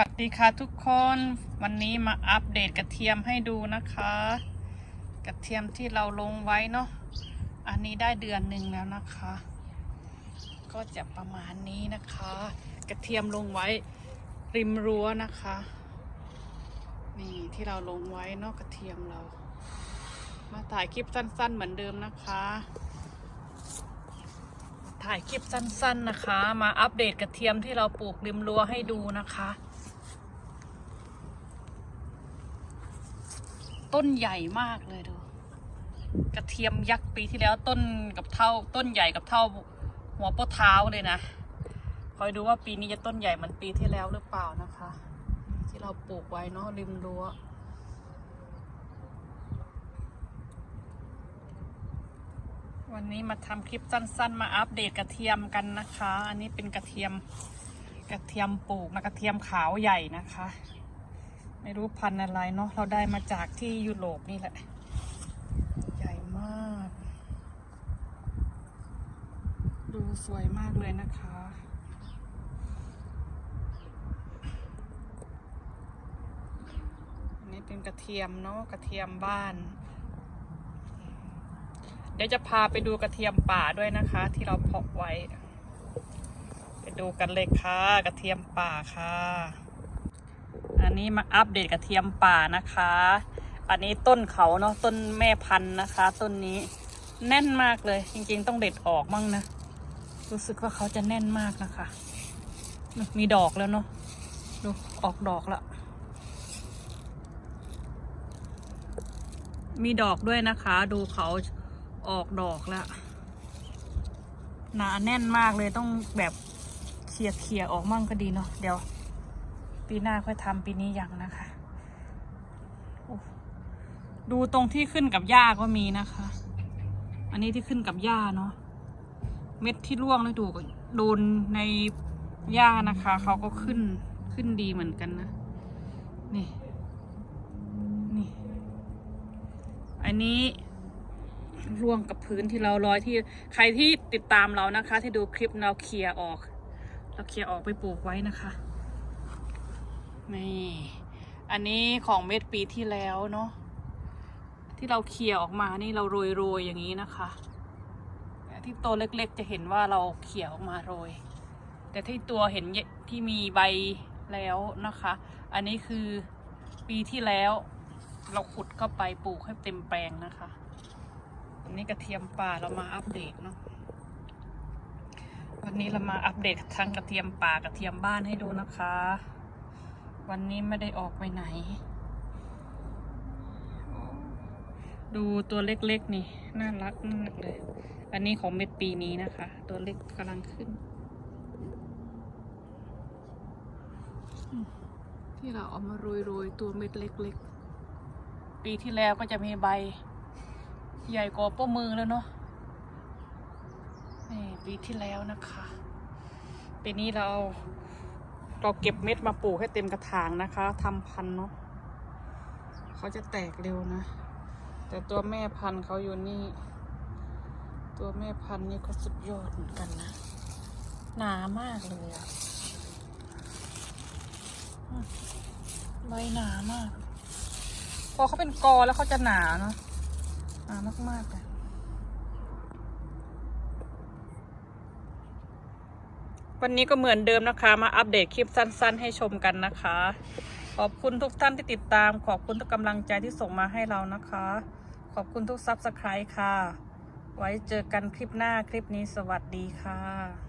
วัสดีค่ะทุกคนวันนี้มาอัปเดตกระเทียมให้ดูนะคะ กระเทียมที่เราลงไว้เนาะอันนี้ได้เดือนหนึ่งแล้วนะคะ ก็จะประมาณนี้นะคะ กระเทียมลงไว้ริมรั้วนะคะ นี่ที่เราลงไว้เนาะกระเทียมเรา มาถ่ายคลิปสั้น ๆ เหมือนเดิมนะคะถ่ายคลิปสั้นๆนะคะ มาอัปเดตกระเทียมที่เราปลูกริมรั้วให้ดูนะคะ ต้นใหญ่มากเลยดู กระเทียมยักษ์ปีที่แล้วต้นกับเท่าต้นใหญ่กับเท่าหัวป้เท้าเลยนะ คอยดูว่าปีนี้จะต้นใหญ่เหมือนปีที่แล้วหรือเปล่านะคะ ที่เราปลูกไว้เนาะริมรั้ววันนี้มาทำคลิปสั้น ๆ มาอัปเดตกระเทียมกันนะคะ อันนี้เป็นกระเทียมกระเทียมปลูกนะกระเทียมขาวใหญ่นะคะ ไม่รู้พันอะไรเนาะเราได้มาจากที่ยุโรปนี่แหละ ใหญ่มาก ดูสวยมากเลยนะคะนนี้เป็นกระเทียมเนาะกระเทียมบ้าน เดี๋ยวจะพาไปดูกระเทียมป่าด้วยนะคะ ที่เราเพาะไว้ ไปดูกันเลยค่ะ กระเทียมป่าค่ะ อันนี้มาอัปเดตกระเทียมป่านะคะ อันนี้ต้นเขาเนาะต้นแม่พันธุ์นะคะ ต้นนี้แน่นมากเลย จริง ๆ ต้องเด็ดออกมั่งนะ รู้สึกว่าเขาจะแน่นมากนะคะ มีดอกแล้วเนาะดูออกดอกแล้วมีดอกด้วยนะคะ ดูเขาออกดอกแล้วหนาแน่นมากเลยต้องแบบเคลียร์เคลียร์ออกมั่งก็ดีเนาะเดี๋ยว ปีหน้าค่อยทำปีนี้ยังนะคะดูตรงที่ขึ้นกับหญ้าก็มีนะคะ อันนี้ที่ขึ้นกับหญ้าเนาะ เม็ดที่ร่วงแล้วดูโดนในหญ้านะคะ เขาก็ขึ้นขึ้นดีเหมือนกันนะ นี่ นี่ อันนี้ร่วงกับพื้นที่เราร้อยที่ใครที่ติดตามเรานะคะ ที่ดูคลิปเราเคลียร์ออก เราเคลียร์ออกไปปลูกไว้นะคะ นี่ อันนี้ของเม็ดปีที่แล้วเนาะที่เราเคลียร์ออกมานี่เราโรยโรยอย่างนี้นะคะที่ตัวเล็กๆจะเห็นว่าเราเคลียออกมาโรย แต่ที่ตัวเห็นที่มีใบแล้วนะคะ อันนี้คือปีที่แล้ว เราขุดเข้าไปปลูกให้เต็มแปลงนะคะ อันนี้กระเทียมป่าเรามาอัปเดตเนาะวันนี้เรามาอัปเดตทั้งกระเทียมป่ากระเทียมบ้านให้ดูนะคะ วันนี้ไม่ได้ออกไปไหน ดูตัวเล็กๆนี่ น่ารักมากเลย อันนี้ของเม็ดปีนี้นะคะ ตัวเล็กกำลังขึ้น ที่เราเอามาโรยๆ ตัวเม็ดเล็กๆ ปีที่แล้วก็จะมีใบ ใหญ่กว่าป้ามือแล้วเนาะนี่ปีที่แล้วนะคะ ปีนี้เรา เราเก็บเม็ดมาปลูกให้เต็มกระถางนะคะทำพันธุ์เนาะเขาจะแตกเร็วนะ แต่ตัวแม่พันธุ์เขาอยู่นี่ ตัวแม่พันธุ์นี่ก็สุดยอดเหมือนกันนะ หนามากเลยอะใบหนามาก พอเขาเป็นกอแล้วเขาจะหนาเนาะหนามากๆเลย วันนี้ก็เหมือนเดิมนะคะ มาอัปเดตคลิปสั้น ๆ ให้ชมกันนะคะ ขอบคุณทุกท่านที่ติดตาม ขอบคุณทุกกำลังใจที่ส่งมาให้เรานะคะ ขอบคุณทุกซับสไครต์ค่ะ ไว้เจอกันคลิปหน้าคลิปนี้สวัสดีค่ะ